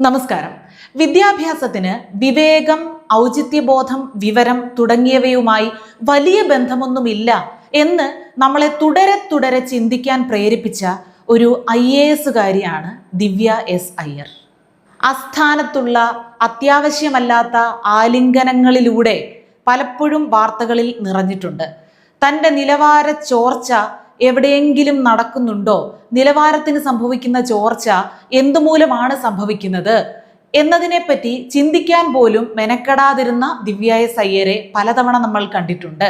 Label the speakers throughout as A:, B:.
A: നമസ്കാരം. വിദ്യാഭ്യാസത്തിന് വിവേകം ഔചിത്യബോധം വിവരം തുടങ്ങിയവയുമായി വലിയ ബന്ധമൊന്നുമില്ല എന്ന് നമ്മളെ തുടരെ തുടരെ ചിന്തിക്കാൻ പ്രേരിപ്പിച്ച ഒരു ഐ എ എസുകാരിയാണ് ദിവ്യ എസ് അയ്യർ. അസ്ഥാനത്തുള്ള അത്യാവശ്യമല്ലാത്ത ആലിംഗനങ്ങളിലൂടെ പലപ്പോഴും വാർത്തകളിൽ നിറഞ്ഞിട്ടുണ്ട്. തന്റെ നിലവാര ചോർച്ച എവിടെയെങ്കിലും നടക്കുന്നുണ്ടോ? നിലവാരത്തിന് സംഭവിക്കുന്ന ചോർച്ച എന്തുമൂലമാണ് സംഭവിക്കുന്നത്? എന്നതിനെപ്പറ്റി ചിന്തിക്കാൻ പോലും മെനക്കെടാതിരുന്ന ദിവ്യായ സയ്യരെ പലതവണ നമ്മൾ കണ്ടിട്ടുണ്ട്.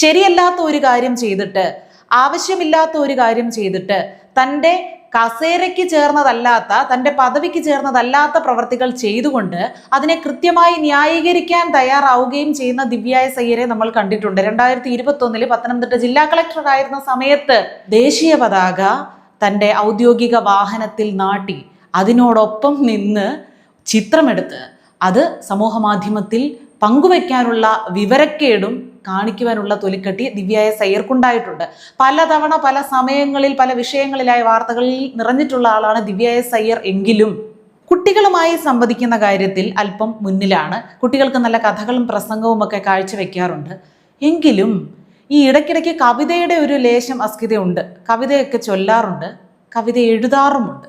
A: ശരിയല്ലാത്ത ഒരു കാര്യം ചെയ്തിട്ട് ആവശ്യമില്ലാത്ത ഒരു കാര്യം ചെയ്തിട്ട് തന്റെ കസേരയ്ക്ക് ചേർന്നതല്ലാത്ത തന്റെ പദവിക്ക് ചേർന്നതല്ലാത്ത പ്രവർത്തികൾ ചെയ്തുകൊണ്ട് അതിനെ കൃത്യമായി ന്യായീകരിക്കാൻ തയ്യാറാവുകയും ചെയ്യുന്ന ദിവ്യായ സയ്യരെ നമ്മൾ കണ്ടിട്ടുണ്ട്. രണ്ടായിരത്തി ഇരുപത്തി ഒന്നിൽ പത്തനംതിട്ട ജില്ലാ കളക്ടറായിരുന്ന സമയത്ത് ദേശീയ പതാക തന്റെ ഔദ്യോഗിക വാഹനത്തിൽ നാട്ടി അതിനോടൊപ്പം നിന്ന് ചിത്രമെടുത്ത് അത് സമൂഹ മാധ്യമത്തിൽ പങ്കുവെക്കാനുള്ള വിവരക്കേടും കാണിക്കുവാനുള്ള തൊലിക്കെട്ടി ദിവ്യായ സയ്യർക്കുണ്ടായിട്ടുണ്ട്. പലതവണ പല സമയങ്ങളിൽ പല വിഷയങ്ങളിലായ വാർത്തകളിൽ നിറഞ്ഞിട്ടുള്ള ആളാണ് ദിവ്യായ സയ്യർ എങ്കിലും. കുട്ടികളുമായി സംവദിക്കുന്ന കാര്യത്തിൽ അല്പം മുന്നിലാണ്. കുട്ടികൾക്ക് നല്ല കഥകളും പ്രസംഗവും ഒക്കെ കാഴ്ചവെക്കാറുണ്ട്. എങ്കിലും ഈ ഇടയ്ക്കിടയ്ക്ക് കവിതയുടെ ഒരു ലേശം അസ്കിതയുണ്ട് കവിതയൊക്കെ ചൊല്ലാറുണ്ട് കവിത എഴുതാറുമുണ്ട്.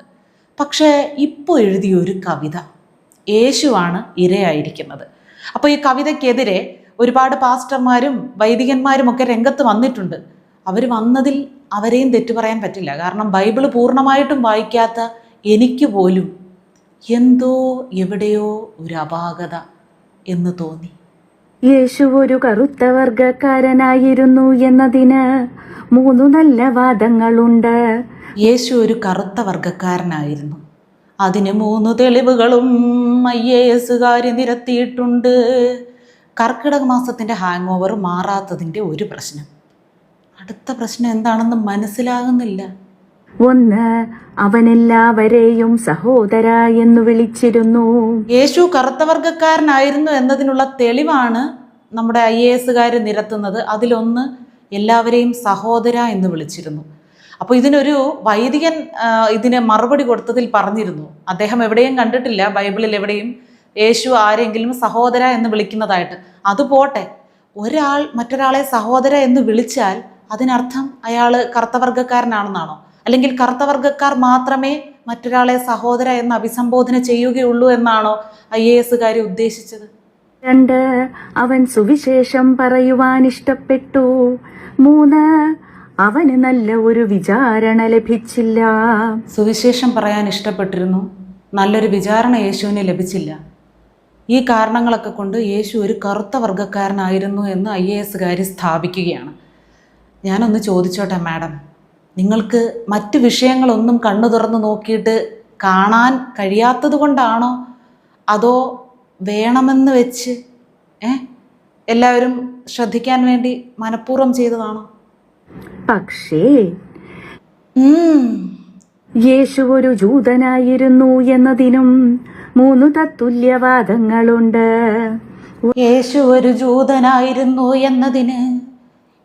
A: പക്ഷേ ഇപ്പോൾ എഴുതിയ ഒരു കവിത യേശുവാണ് ഇരയായിരിക്കുന്നത്. അപ്പോൾ ഈ കവിതയ്ക്കെതിരെ ഒരുപാട് പാസ്റ്റർമാരും വൈദികന്മാരും ഒക്കെ രംഗത്ത് വന്നിട്ടുണ്ട്. അവർ വന്നതിൽ അവരെയും തെറ്റു പറയാൻ പറ്റില്ല. കാരണം ബൈബിൾ പൂർണമായിട്ടും വായിക്കാത്ത എനിക്ക് പോലും എന്തോ എവിടെയോ ഒരു അപാകത എന്ന് തോന്നി.
B: യേശു ഒരു കറുത്ത വർഗക്കാരനായിരുന്നു എന്നതിന് മൂന്ന് നല്ല വാദങ്ങളുണ്ട്.
A: യേശു ഒരു കറുത്ത വർഗക്കാരനായിരുന്നു അതിന് മൂന്ന് തെളിവുകളും ഐ എ എസുകാരി നിരത്തിയിട്ടുണ്ട്. കർക്കിടക മാസത്തിന്റെ ഹാങ് ഓവർ മാറാത്തതിന്റെ ഒരു പ്രശ്നം. അടുത്ത പ്രശ്നം എന്താണെന്ന് മനസ്സിലാകുന്നില്ല.
B: ഒന്ന് അവനെല്ലാവരെയും സഹോദര എന്ന് വിളിച്ചിരുന്നു.
A: യേശു കറുത്തവർഗക്കാരനായിരുന്നു എന്നതിനുള്ള തെളിവാണ് നമ്മുടെ ഐ എ എസുകാർ നിരത്തുന്നത്. അതിലൊന്ന് എല്ലാവരെയും സഹോദര എന്ന് വിളിച്ചിരുന്നു. അപ്പോൾ ഇതിനൊരു വൈദികൻ ഇതിന് മറുപടി കൊടുത്തതിൽ പറഞ്ഞിരുന്നു. അദ്ദേഹം എവിടെയും കണ്ടിട്ടില്ല ബൈബിളിൽ എവിടെയും യേശു ആരെങ്കിലും സഹോദര എന്ന് വിളിക്കുന്നതായിട്ട്. അത് പോട്ടെ. ഒരാൾ മറ്റൊരാളെ സഹോദര എന്ന് വിളിച്ചാൽ അതിനർത്ഥം അയാൾ കറുത്തവർഗക്കാരനാണെന്നാണോ അല്ലെങ്കിൽ കറുത്തവർഗക്കാർ മാത്രമേ മറ്റൊരാളെ സഹോദര എന്ന് അഭിസംബോധന ചെയ്യുകയുള്ളൂ എന്നാണോ ഐ എ എസുകാരി ഉദ്ദേശിച്ചത്?
B: രണ്ട് അവൻ സുവിശേഷം പറയുവാൻ ഇഷ്ടപ്പെട്ടു. മൂന്ന് അവന് നല്ല ഒരു വിചാരണ ലഭിച്ചില്ല.
A: സുവിശേഷം പറയാൻ ഇഷ്ടപ്പെട്ടിരുന്നു. നല്ലൊരു വിചാരണ യേശുവിന് ലഭിച്ചില്ല. ഈ കാരണങ്ങളൊക്കെ കൊണ്ട് യേശു ഒരു കറുത്ത വർഗക്കാരനായിരുന്നു എന്ന് ഐ എ എസുകാരി സ്ഥാപിക്കുകയാണ്. ഞാനൊന്ന് ചോദിച്ചോട്ടെ മാഡം നിങ്ങൾക്ക് മറ്റ് വിഷയങ്ങളൊന്നും കണ്ണു തുറന്ന് നോക്കിയിട്ട് കാണാൻ കഴിയാത്തത് കൊണ്ടാണോ? അതോ വേണമെന്ന് വെച്ച് ഏ? എല്ലാവരും ശ്രദ്ധിക്കാൻ വേണ്ടി മനഃപൂർവം ചെയ്തതാണോ?
B: പക്ഷേ യേശു ഒരു ജൂതനായിരുന്നു എന്നതിനും മൂന്നു തത്തുല്യവാദങ്ങളുണ്ട്.
A: യേശു ഒരു ജൂതനായിരുന്നു എന്നതിന്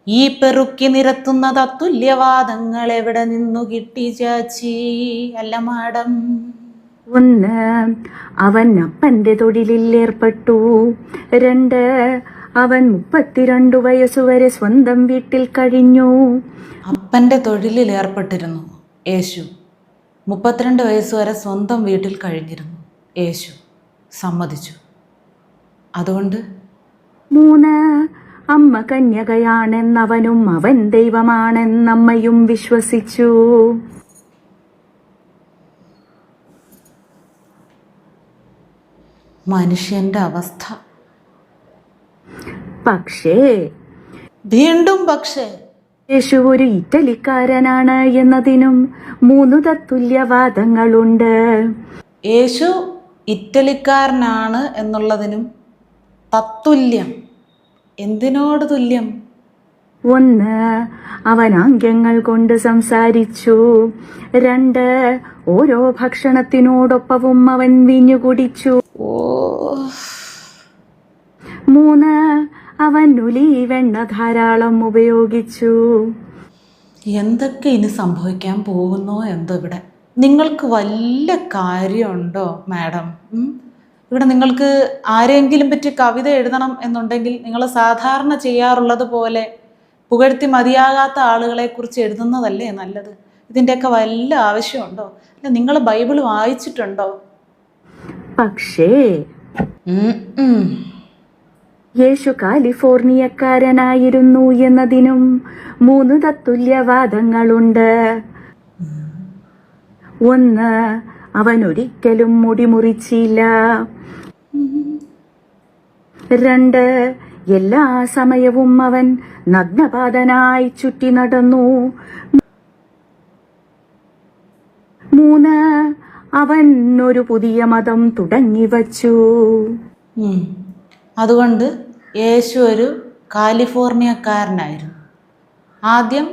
A: ഈ പെറുക്കി നിരത്തുന്ന തത്തുല്യവാദങ്ങൾ എവിടെ നിന്നു കിട്ടി ചാച്ചി? അല്ല മാഡം.
B: ഒന്ന് അവൻ അപ്പന്റെ തൊഴിലിൽ ഏർപ്പെട്ടു. രണ്ട് അവൻ മുപ്പത്തിരണ്ടു വയസ്സുവരെ സ്വന്തം വീട്ടിൽ കഴിഞ്ഞു.
A: അപ്പന്റെ തൊഴിലിൽ ഏർപ്പെട്ടിരുന്നു യേശു. മുപ്പത്തിരണ്ട് വയസ്സുവരെ സ്വന്തം വീട്ടിൽ കഴിഞ്ഞിരുന്നു. യേശു സമ്മതിച്ചു. അതുകൊണ്ട്
B: മൂന്ന് അമ്മ കന്യകയാണെന്നവനും അവൻ ദൈവമാണെന്നമ്മയും വിശ്വസിച്ചു.
A: മനുഷ്യന്റെ അവസ്ഥ.
B: പക്ഷേ
A: വീണ്ടും പക്ഷേ
B: യേശു ഒരു ഇറ്റലിക്കാരനാണ് എന്നതിനും മൂന്ന് തത്തുല്യവാദങ്ങളുണ്ട്.
A: യേശു ഇറ്റലിക്കാരനാണ് എന്നുള്ളതിനും തത്തുല്യം. എന്തിനോട് തുല്യം?
B: ഒന്ന് അവൻ ആംഗ്യങ്ങൾ കൊണ്ട് സംസാരിച്ചു. രണ്ട് ഓരോ ഭക്ഷണത്തിനോടൊപ്പവും അവൻ വിഞ്ഞു കുടിച്ചു.
A: ഓ.
B: മൂന്ന് അവൻ ഉലി വെണ്ണ ധാരാളം ഉപയോഗിച്ചു.
A: എന്തൊക്കെ ഇനി സംഭവിക്കാൻ പോകുന്നോ എന്തോ ഇവിടെ? നിങ്ങൾക്ക് വല്ല കാര്യമുണ്ടോ മാഡം? ഇവിടെ നിങ്ങൾക്ക് ആരെങ്കിലും പറ്റി കവിത എഴുതണം എന്നുണ്ടെങ്കിൽ നിങ്ങൾ സാധാരണ ചെയ്യാറുള്ളത് പോലെ പുകഴ്ത്തി മതിയാകാത്ത ആളുകളെക്കുറിച്ച് എഴുതുന്നതല്ലേ നല്ലത്? ഇതിന്റെയൊക്കെ വല്ല ആവശ്യമുണ്ടോ? അല്ല നിങ്ങൾ ബൈബിൾ വായിച്ചിട്ടുണ്ടോ?
B: പക്ഷേ. യേശു കാലിഫോർണിയക്കാരനായിരുന്നു എന്നതിനും മൂന്ന് തത്തുല്യവാദങ്ങളുണ്ട്. ഒന്ന് അവൻ ഒരിക്കലും മുടി മുറിച്ചില്ല രണ്ട് എല്ലാ സമയവും അവൻ നഗ്നപാതനായി ചുറ്റി നടന്നു. മൂന്ന് അവൻ ഒരു പുതിയ മതം തുടങ്ങി
A: വച്ചു. അതുകൊണ്ട് യേശു ഒരു കാലിഫോർണിയക്കാരനായിരുന്നു. ആദ്യം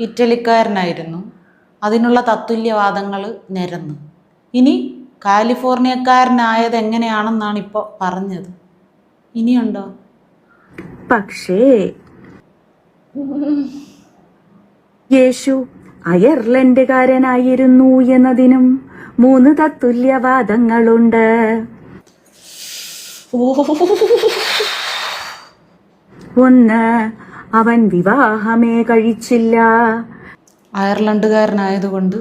A: ഇറ്റലിക്കാരനായിരുന്നു. അതിനുള്ള തത്തുല്യവാദങ്ങൾ നിരന്നു. ഇനി കാലിഫോർണിയക്കാരനായത് എങ്ങനെയാണെന്നാണ് ഇപ്പോൾ പറഞ്ഞത്. ഇനിയുണ്ടോ?
B: പക്ഷേ യേശു അയർലൻഡുകാരനായിരുന്നു എന്നതിനും മൂന്ന് തത്തുല്യവാദങ്ങളുണ്ട്. ഒന്ന് അവൻ വിവാഹമേ കഴിച്ചില്ല.
A: അയർലൻഡുകാരനായതുകൊണ്ട്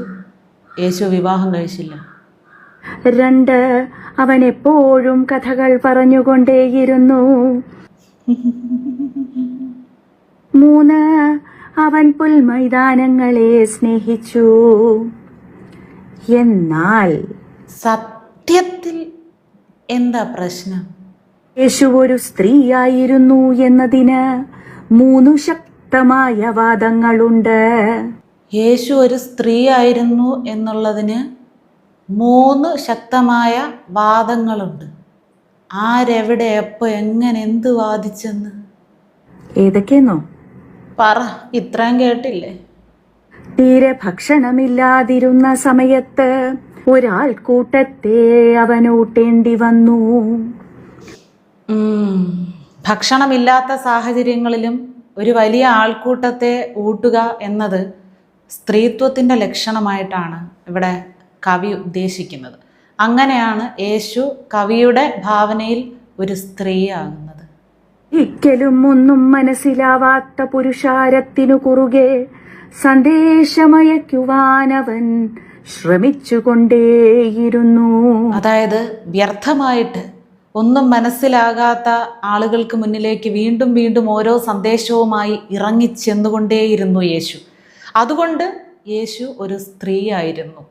A: യേശു വിവാഹം കഴിച്ചില്ല.
B: രണ്ട് അവൻ എപ്പോഴും കഥകൾ പറഞ്ഞുകൊണ്ടേയിരുന്നു. മൂന്ന് അവൻ പുൽമൈതാനങ്ങളെ സ്നേഹിച്ചു. എന്നാൽ
A: സത്യത്തിൽ എന്താ പ്രശ്നം?
B: യേശു ഒരു സ്ത്രീയായിരുന്നു എന്നതിന് മൂന്നു ശക്തമായ വാദങ്ങളുണ്ട്.
A: യേശു ഒരു സ്ത്രീ ആയിരുന്നു എന്നുള്ളതിന് മൂന്ന് ശക്തമായ വാദങ്ങളുണ്ട്. ആരെവിടെ എപ്പോൾ എങ്ങനെ എന്ത് വാദിച്ചെന്ന്?
B: ഏതൊക്കെയെന്നോ?
A: പറ ഇത്രയും കേട്ടില്ലേ?
B: തീരെ ഭക്ഷണമില്ലാതിരുന്ന സമയത്ത് ഒരാൾ കൂട്ടത്തെ അവനൂട്ടേണ്ടി വന്നു.
A: ഭക്ഷണമില്ലാത്ത സാഹചര്യങ്ങളിലും ഒരു വലിയ ആൾക്കൂട്ടത്തെ ഊട്ടുക എന്നത് സ്ത്രീത്വത്തിന്റെ ലക്ഷണമായിട്ടാണ് ഇവിടെ കവി ഉദ്ദേശിക്കുന്നത്. അങ്ങനെയാണ് യേശു കവിയുടെ ഭാവനയിൽ ഒരു സ്ത്രീയാകുന്നത്.
B: ഒരിക്കലും ഒന്നും മനസ്സിലാവാത്ത പുരുഷാരത്തിനു കുറുകെ സന്ദേശമയക്കുവാനവൻ ശ്രമിച്ചുകൊണ്ടേയിരുന്നു.
A: അതായത് വ്യർത്ഥമായിട്ട് ഒന്നും മനസ്സിലാകാത്ത ആളുകൾക്ക് മുന്നിലേക്ക് വീണ്ടും വീണ്ടും ഓരോ സന്ദേശവുമായി ഇറങ്ങിച്ചെന്നുകൊണ്ടേയിരുന്നു യേശു. അതുകൊണ്ട് യേശു ഒരു സ്ത്രീയായിരുന്നു.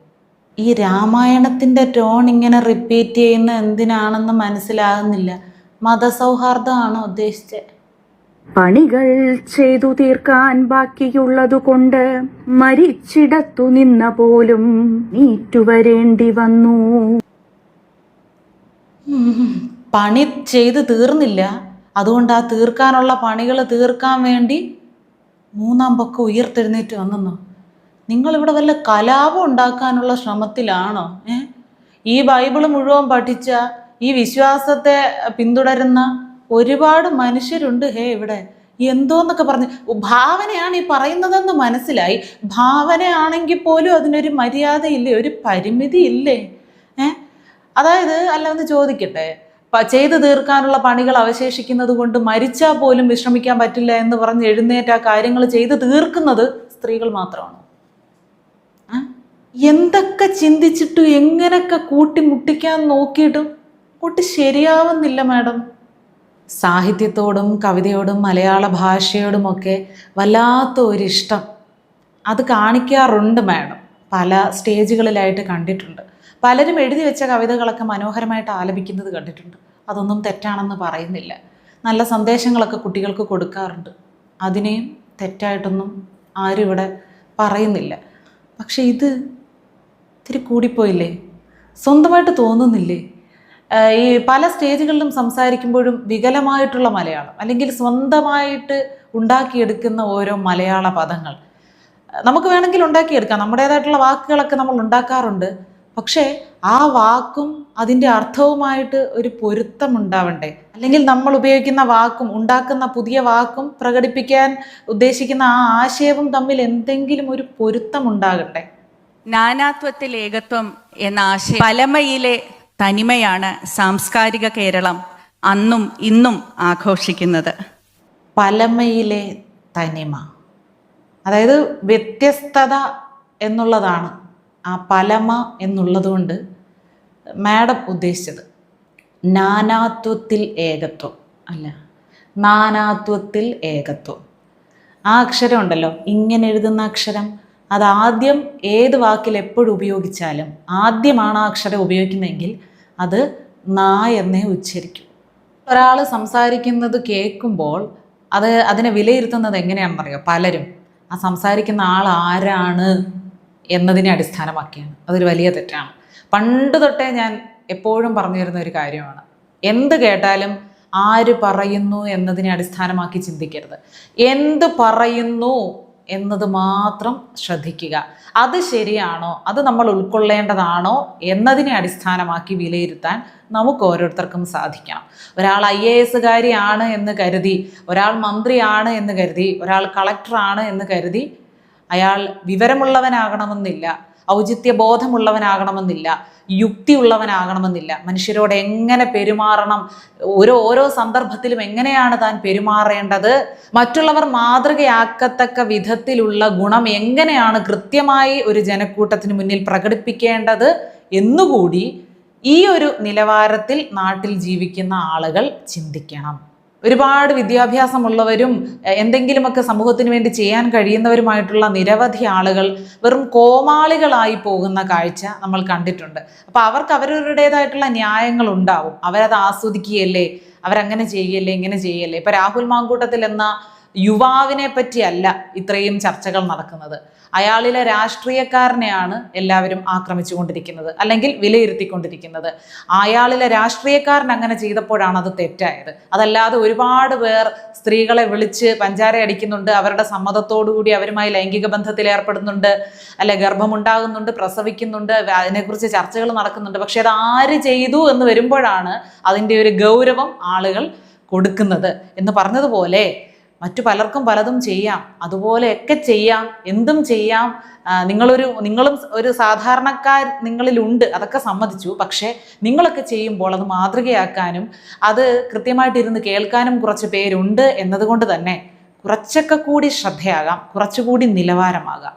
A: ഈ രാമായണത്തിന്റെ ടോൺ ഇങ്ങനെ റിപ്പീറ്റ് ചെയ്യുന്ന എന്തിനാണെന്ന് മനസ്സിലാകുന്നില്ല. മതസൗഹാർദ്ദമാണോ ഉദ്ദേശിച്ചത്
B: പണികൾ ചെയ്തു തീർക്കാൻ ബാക്കിയുള്ളതുകൊണ്ട് മരിച്ചിടത്തു നിന്ന പോലും നീറ്റുവരേണ്ടി വന്നു.
A: പണി ചെയ്ത് തീർന്നില്ല. അതുകൊണ്ട് ആ തീർക്കാനുള്ള പണികൾ തീർക്കാൻ വേണ്ടി മൂന്നാം പക്കം ഉയർത്തെഴുന്നേറ്റ് വന്നെന്നോ? നിങ്ങളിവിടെ വല്ല കലാപം ഉണ്ടാക്കാനുള്ള ശ്രമത്തിലാണോ? ഏ? ഈ ബൈബിൾ മുഴുവൻ പഠിച്ച ഈ വിശ്വാസത്തെ പിന്തുടരുന്ന ഒരുപാട് മനുഷ്യരുണ്ട് ഹേ ഇവിടെ. എന്തോന്നൊക്കെ പറഞ്ഞ് ഭാവനയാണ് ഈ പറയുന്നതെന്ന് മനസ്സിലായി. ഭാവനയാണെങ്കിൽ പോലും അതിനൊരു മര്യാദയില്ലേ ഒരു പരിമിതി ഇല്ലേ ഏ? അതായത് അല്ല ഒന്ന് ചോദിക്കട്ടെ. ചെയ്തു തീർക്കാനുള്ള പണികൾ അവശേഷിക്കുന്നത് കൊണ്ട് മരിച്ചാൽ പോലും വിശ്രമിക്കാൻ പറ്റില്ല എന്ന് പറഞ്ഞ് എഴുന്നേറ്റ് ആ കാര്യങ്ങൾ ചെയ്തു തീർക്കുന്നത് സ്ത്രീകൾ മാത്രമാണ്. എന്തൊക്കെ ചിന്തിച്ചിട്ടും എങ്ങനെയൊക്കെ കൂട്ടി മുട്ടിക്കാൻ നോക്കിയിട്ടും കൂട്ടി ശരിയാവുന്നില്ല മാഡം. സാഹിത്യത്തോടും കവിതയോടും മലയാള ഭാഷയോടുമൊക്കെ വല്ലാത്ത ഒരിഷ്ടം. അത് കാണിക്കാറുണ്ട് മാഡം. പല സ്റ്റേജുകളിലായിട്ട് കണ്ടിട്ടുണ്ട്. പലരും എഴുതി വെച്ച കവിതകളൊക്കെ മനോഹരമായിട്ട് ആലപിക്കുന്നത് കണ്ടിട്ടുണ്ട്. അതൊന്നും തെറ്റാണെന്ന് പറയുന്നില്ല. നല്ല സന്ദേശങ്ങളൊക്കെ കുട്ടികൾക്ക് കൊടുക്കാറുണ്ട്. അതിനെയും തെറ്റായിട്ടൊന്നും ആരും ഇവിടെ പറയുന്നില്ല. പക്ഷേ ഇത് ഇത്തിരി കൂടിപ്പോയില്ലേ? സ്വന്തമായിട്ട് തോന്നുന്നില്ലേ? ഈ പല സ്റ്റേജുകളിലും സംസാരിക്കുമ്പോഴും വികലമായിട്ടുള്ള മലയാളം അല്ലെങ്കിൽ സ്വന്തമായിട്ട് ഉണ്ടാക്കിയെടുക്കുന്ന ഓരോ മലയാള പദങ്ങൾ. നമുക്ക് വേണമെങ്കിൽ ഉണ്ടാക്കിയെടുക്കാം. നമ്മുടേതായിട്ടുള്ള വാക്കുകളൊക്കെ നമ്മൾ ഉണ്ടാക്കാറുണ്ട്. പക്ഷേ ആ വാക്കും അതിന്റെ അർത്ഥവുമായിട്ട് ഒരു പൊരുത്തം ഉണ്ടാവണ്ടേ? അല്ലെങ്കിൽ നമ്മൾ ഉപയോഗിക്കുന്ന വാക്കും ഉണ്ടാക്കുന്ന പുതിയ വാക്കും പ്രകടിപ്പിക്കാൻ ഉദ്ദേശിക്കുന്ന ആ ആശയവും തമ്മിൽ എന്തെങ്കിലും ഒരു പൊരുത്തം ഉണ്ടാകട്ടെ?
C: നാനാത്വത്തിൽ ഏകത്വം എന്ന ആശയം പലമയിലെ തനിമയാണ് സാംസ്കാരിക കേരളം അന്നും ഇന്നും ആഘോഷിക്കുന്നത്.
A: പലമയിലെ തനിമ. അതായത് വ്യത്യസ്തത എന്നുള്ളതാണ് ആ പലമ എന്നുള്ളതുകൊണ്ട് മാഡം ഉദ്ദേശിച്ചത് നാനാത്വത്തിൽ ഏകത്വം അല്ല നാനാത്വത്തിൽ ഏകത്വം. ആ അക്ഷരം ഉണ്ടല്ലോ ഇങ്ങനെ എഴുതുന്ന അക്ഷരം. അത് ആദ്യം ഏത് വാക്കിൽ എപ്പോഴും ഉപയോഗിച്ചാലും ആദ്യമാണ് ആ അക്ഷരം ഉപയോഗിക്കുന്നതെങ്കിൽ അത് നാ എന്നേ ഉച്ചരിക്കും. ഒരാൾ സംസാരിക്കുന്നത് കേൾക്കുമ്പോൾ അത് അതിനെ വിലയിരുത്തുന്നത് എങ്ങനെയാണെന്നറിയോ? പലരും. ആ സംസാരിക്കുന്ന ആൾ ആരാണ്? എന്നതിനെ അടിസ്ഥാനമാക്കിയാണ്. അതൊരു വലിയ തെറ്റാണ്. പണ്ട് തൊട്ടേ ഞാൻ എപ്പോഴും പറഞ്ഞു തരുന്ന ഒരു കാര്യമാണ്. എന്ത് കേട്ടാലും ആര് പറയുന്നു എന്നതിനെ അടിസ്ഥാനമാക്കി ചിന്തിക്കരുത്. എന്ത് പറയുന്നു എന്നത് മാത്രം ശ്രദ്ധിക്കുക. അത് ശരിയാണോ? അത് നമ്മൾ ഉൾക്കൊള്ളേണ്ടതാണോ? എന്നതിനെ അടിസ്ഥാനമാക്കി വിലയിരുത്താൻ നമുക്ക് ഓരോരുത്തർക്കും സാധിക്കണം. ഒരാൾ ഐ എ എസുകാരിയാണ് എന്ന് കരുതി ഒരാൾ മന്ത്രിയാണ് എന്ന് കരുതി ഒരാൾ കളക്ടറാണ് എന്ന് കരുതി അയാൾ വിവരമുള്ളവനാകണമെന്നില്ല ഔചിത്യ ബോധമുള്ളവനാകണമെന്നില്ല യുക്തി ഉള്ളവനാകണമെന്നില്ല മനുഷ്യരോട് എങ്ങനെ പെരുമാറണം? ഓരോ ഓരോ സന്ദർഭത്തിലും എങ്ങനെയാണ് താൻ പെരുമാറേണ്ടത്? മറ്റുള്ളവർ മാതൃകയാക്കത്തക്ക വിധത്തിലുള്ള ഗുണം എങ്ങനെയാണ് കൃത്യമായി ഒരു ജനക്കൂട്ടത്തിന് മുന്നിൽ പ്രകടിപ്പിക്കേണ്ടത് എന്നുകൂടി ഈ ഒരു നിലവാരത്തിൽ നാട്ടിൽ ജീവിക്കുന്ന ആളുകൾ ചിന്തിക്കണം. ഒരുപാട് വിദ്യാഭ്യാസമുള്ളവരും എന്തെങ്കിലുമൊക്കെ സമൂഹത്തിന് വേണ്ടി ചെയ്യാൻ കഴിയുന്നവരുമായിട്ടുള്ള നിരവധി ആളുകൾ വെറും കോമാളികളായി പോകുന്ന കാഴ്ച നമ്മൾ കണ്ടിട്ടുണ്ട്. അപ്പോൾ അവർക്ക് അവരവരുടേതായിട്ടുള്ള ന്യായങ്ങൾ ഉണ്ടാവും അവരത് ആസ്വദിക്കുകയല്ലേ? അവരങ്ങനെ ചെയ്യല്ലേ ഇങ്ങനെ ചെയ്യല്ലേ ഇപ്പം രാഹുൽ മാങ്കൂട്ടത്തിൽ എന്ന യുവാവിനെ പറ്റിയല്ല ഇത്രയും ചർച്ചകൾ നടക്കുന്നത്. അയാളിലെ രാഷ്ട്രീയക്കാരനെയാണ് എല്ലാവരും ആക്രമിച്ചുകൊണ്ടിരിക്കുന്നത് അല്ലെങ്കിൽ വിലയിരുത്തിക്കൊണ്ടിരിക്കുന്നത്. അയാളിലെ രാഷ്ട്രീയക്കാരൻ അങ്ങനെ ചെയ്തപ്പോഴാണ് അത് തെറ്റായത്. അതല്ലാതെ ഒരുപാട് പേർ സ്ത്രീകളെ വിളിച്ച് പഞ്ചാര അടിക്കുന്നുണ്ട് അവരുടെ സമ്മതത്തോടുകൂടി അവരുമായി ലൈംഗിക ബന്ധത്തിൽ ഏർപ്പെടുന്നുണ്ട് അല്ലെ ഗർഭമുണ്ടാകുന്നുണ്ട് പ്രസവിക്കുന്നുണ്ട് അതിനെക്കുറിച്ച് ചർച്ചകൾ നടക്കുന്നുണ്ട്. പക്ഷെ അത് ആര് ചെയ്തു എന്ന് വരുമ്പോഴാണ് അതിന്റെ ഒരു ഗൗരവം ആളുകൾ കൊടുക്കുന്നത്. എന്ന് പറഞ്ഞതുപോലെ മറ്റു പലർക്കും പലതും ചെയ്യാം. അതുപോലെയൊക്കെ ചെയ്യാം. എന്തും ചെയ്യാം. നിങ്ങളൊരു നിങ്ങളും ഒരു സാധാരണക്കാർ നിങ്ങളിലുണ്ട്. അതൊക്കെ സമ്മതിച്ചു. പക്ഷേ നിങ്ങളൊക്കെ ചെയ്യുമ്പോൾ അത് മാതൃകയാക്കാനും അത് കൃത്യമായിട്ടിരുന്ന് കേൾക്കാനും കുറച്ച് പേരുണ്ട് എന്നതുകൊണ്ട് തന്നെ കുറച്ചൊക്കെ കൂടി ശ്രദ്ധയാകാം. കുറച്ചുകൂടി നിലവാരമാകാം.